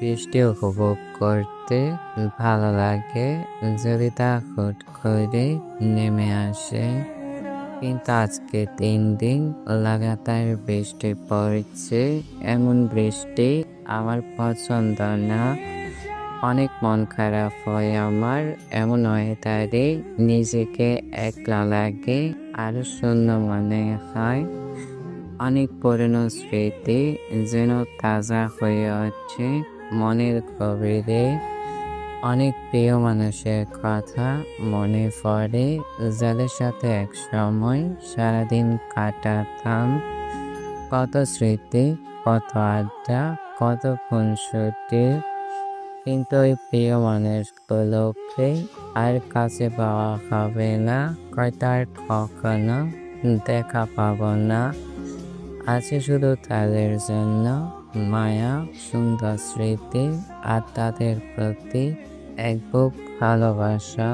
বৃষ্টি উপভোগ করতে ভালো লাগে, যদি তা হুট করে নেমে আসে। কিন্তু আজকে তিন দিন লাগাতার বৃষ্টি পড়ছে, এমন বৃষ্টি আমার পছন্দ না। অনেক মন খারাপ হয় আমার, এমন ওয়েদারে নিজেকে একলা লাগে, আরও শূন্য মনে হয়। অনেক পুরনো স্মৃতি যেন তাজা হয়ে আছে মনের গভীরে। অনেক প্রিয় মানুষের কথা মনে পড়ে, যাদের সাথে এক সময় সারাদিন কাটাতাম। কত স্মৃতি, কত আড্ডা, কত খুনসুটি। কিন্তু ওই প্রিয় মানুষগুলোকে আর কাছে পাওয়া হবে না আর কখনো দেখা পাবো না। আছে শুধু তাদের জন্য। মায়া সুন্দর স্মৃতি আর তাদের প্রতি এক ভালোবাসা।